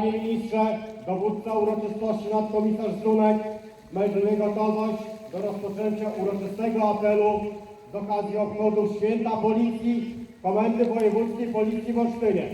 Panie Ministrze, dowódca uroczystości nadkomisarz Zunek mężczyzny gotowość do rozpoczęcia uroczystego apelu z okazji obchodów Święta Policji Komendy Wojewódzkiej Policji w Olsztynie.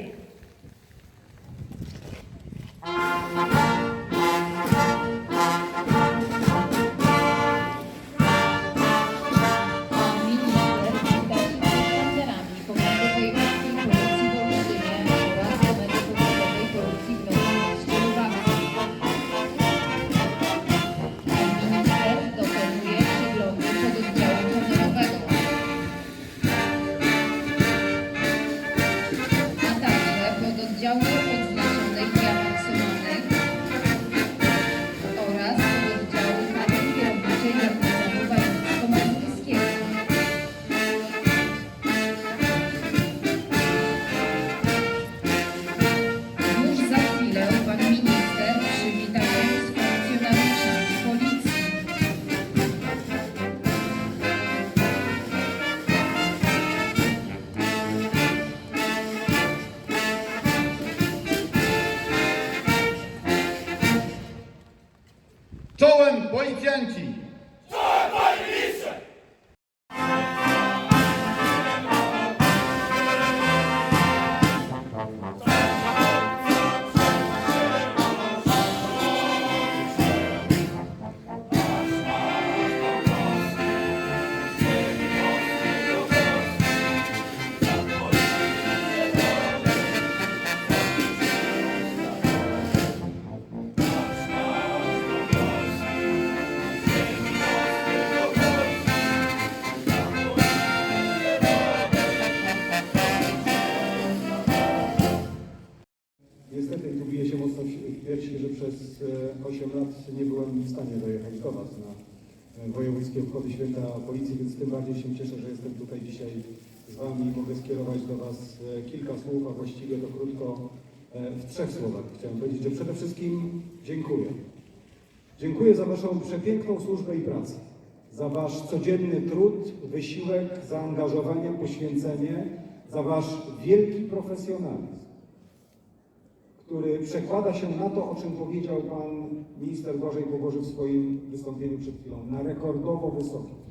радянці e, 8 lat nie byłem w stanie dojechać do Was na e, wojewódzkie obchody święta policji, więc tym bardziej się cieszę, że jestem tutaj dzisiaj z Wami i mogę skierować do Was e, kilka słów, a właściwie to krótko e, w trzech słowach. Chciałem powiedzieć, że przede wszystkim dziękuję. Dziękuję za Waszą przepiękną służbę i pracę, za Wasz codzienny trud, wysiłek, zaangażowanie, poświęcenie, za Wasz wielki profesjonalizm przekłada się na to, o czym powiedział pan minister Błażej Poboży w swoim wystąpieniu przed chwilą, na rekordowo wysokie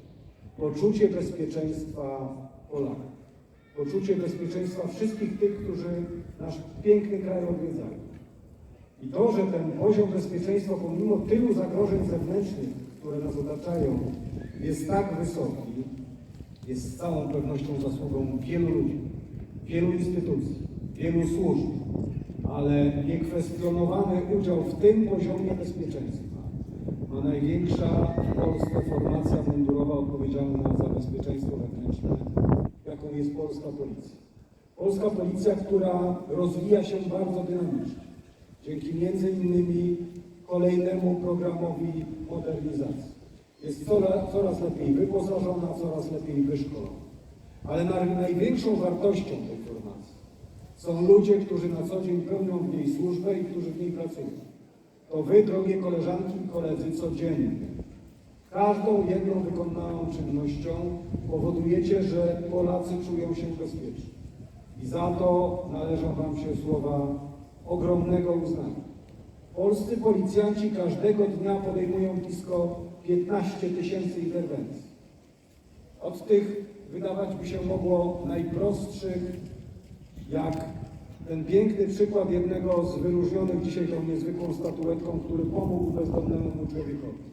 poczucie bezpieczeństwa Polaków, poczucie bezpieczeństwa wszystkich tych, którzy nasz piękny kraj odwiedzają. I to, że ten poziom bezpieczeństwa pomimo tylu zagrożeń zewnętrznych, które nas otaczają, jest tak wysoki, jest z całą pewnością zasługą wielu ludzi, wielu instytucji, wielu służb, ale niekwestionowany udział w tym poziomie bezpieczeństwa ma największa w Polsce formacja mundurowa odpowiedzialna za bezpieczeństwo wewnętrzne, jaką jest polska policja. Polska policja, która rozwija się bardzo dynamicznie, dzięki między innymi kolejnemu programowi modernizacji. Jest coraz, coraz lepiej wyposażona, coraz lepiej wyszkolona. Ale naj- największą wartością są ludzie, którzy na co dzień pełnią w niej służbę i którzy w niej pracują. To wy, drogie koleżanki i koledzy, codziennie, każdą jedną wykonaną czynnością powodujecie, że Polacy czują się bezpiecznie. I za to należą wam się słowa ogromnego uznania. Polscy policjanci każdego dnia podejmują blisko 15 tysięcy interwencji. Od tych wydawać by się mogło najprostszych, jak ten piękny przykład jednego z wyróżnionych dzisiaj tą niezwykłą statuetką, który pomógł bezdomnemu człowiekowi.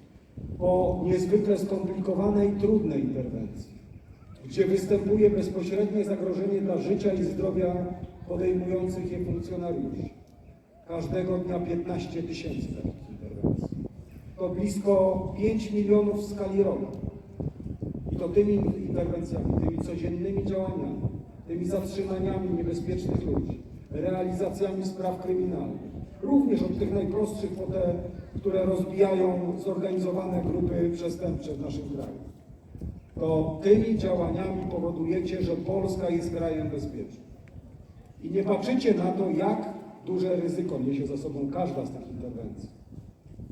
Po niezwykle skomplikowanej, trudnej interwencji, gdzie występuje bezpośrednie zagrożenie dla życia i zdrowia podejmujących je funkcjonariuszy. Każdego dnia 15 tysięcy takich interwencji. To blisko 5 milionów w skali roku. I to tymi interwencjami, tymi codziennymi działaniami, tymi zatrzymaniami niebezpiecznych ludzi, realizacjami spraw kryminalnych, również od tych najprostszych po te, które rozbijają zorganizowane grupy przestępcze w naszym kraju. To tymi działaniami powodujecie, że Polska jest krajem bezpiecznym. I nie patrzycie na to, jak duże ryzyko niesie za sobą każda z tych interwencji.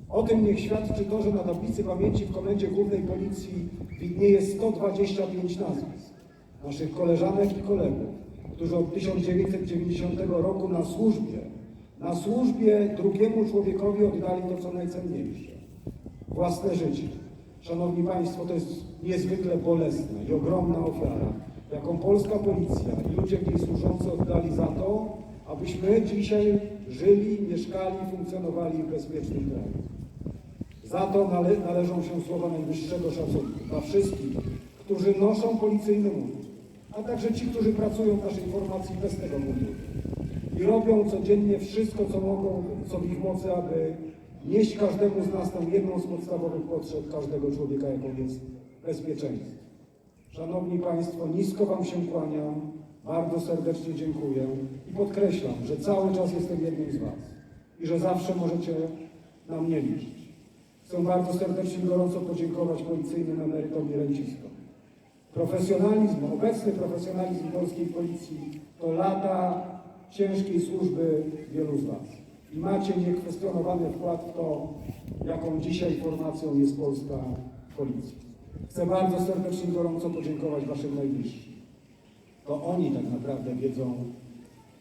O tym niech świadczy to, że na tablicy pamięci w Komendzie Głównej Policji widnieje 125 nazwisk naszych koleżanek i kolegów, którzy od 1990 roku na służbie na służbie drugiemu człowiekowi oddali to, co najcenniejsze własne życie. Szanowni Państwo, to jest niezwykle bolesne i ogromna ofiara, jaką polska policja i ludzie w niej służący oddali za to, abyśmy dzisiaj żyli, mieszkali, funkcjonowali w bezpiecznym kraju. Za to nale należą się słowa najwyższego szacunku dla wszystkich, którzy noszą policyjny mundur, a także ci, którzy pracują w naszej formacji bez tego munduru i robią codziennie wszystko, co mogą, co w ich mocy, aby nieść każdemu z nas tę jedną z podstawowych potrzeb każdego człowieka, jaką jest bezpieczeństwo. Szanowni Państwo, nisko Wam się kłaniam, bardzo serdecznie dziękuję i podkreślam, że cały czas jestem jednym z Was i że zawsze możecie na mnie liczyć. Chcę bardzo serdecznie i gorąco podziękować policyjnym emerytom i rencistom. Profesjonalizm, obecny profesjonalizm polskiej policji to lata ciężkiej służby wielu z Was. I macie niekwestionowany wkład w to, jaką dzisiaj formacją jest polska policja. Chcę bardzo serdecznie i gorąco podziękować Waszym najbliższym. To oni tak naprawdę wiedzą,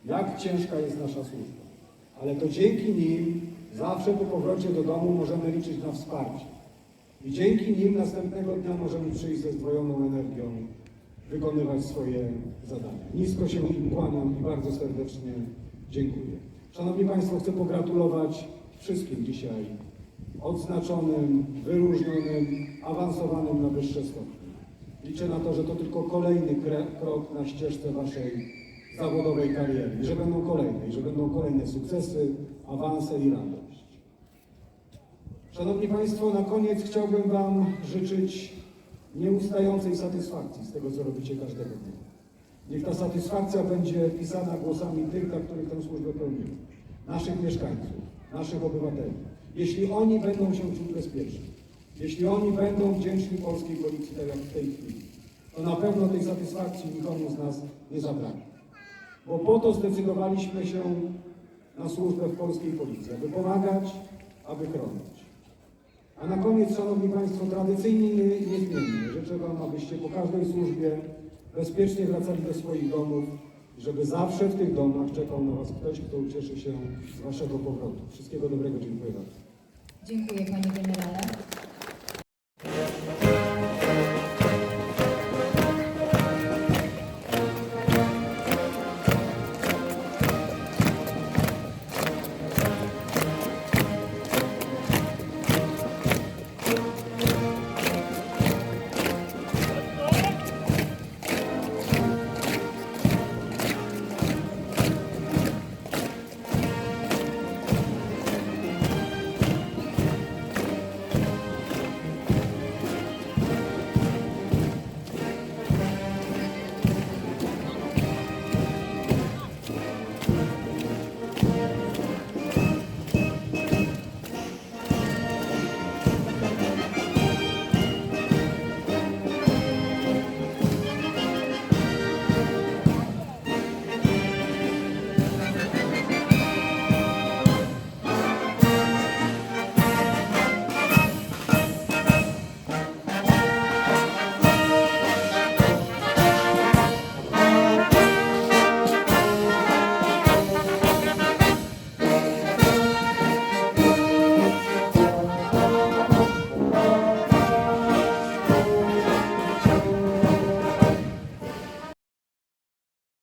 jak ciężka jest nasza służba. Ale to dzięki nim zawsze po powrocie do domu możemy liczyć na wsparcie. I dzięki nim następnego dnia możemy przyjść ze zdwojoną energią, wykonywać swoje zadania. Nisko się im kłaniam i bardzo serdecznie dziękuję. Szanowni Państwo, chcę pogratulować wszystkim dzisiaj odznaczonym, wyróżnionym, awansowanym na wyższe stopnie. Liczę na to, że to tylko kolejny krok na ścieżce Waszej zawodowej kariery i że będą kolejne, że będą kolejne sukcesy, awanse i radość. Szanowni Państwo, na koniec chciałbym Wam życzyć nieustającej satysfakcji z tego, co robicie każdego dnia. Niech ta satysfakcja będzie pisana głosami tych, dla których tę służbę pełnimy. Naszych mieszkańców, naszych obywateli. Jeśli oni będą się czuć bezpiecznie, jeśli oni będą wdzięczni polskiej policji, tak jak w tej chwili, to na pewno tej satysfakcji nikomu z nas nie zabraknie. Bo po to zdecydowaliśmy się na służbę w polskiej policji, aby pomagać, aby chronić. A na koniec, Szanowni Państwo, tradycyjnie nie- niezmiennie życzę Wam, abyście po każdej służbie bezpiecznie wracali do swoich domów żeby zawsze w tych domach czekał na Was ktoś, kto ucieszy się z Waszego powrotu. Wszystkiego dobrego, dziękuję bardzo. Dziękuję Panie Generale.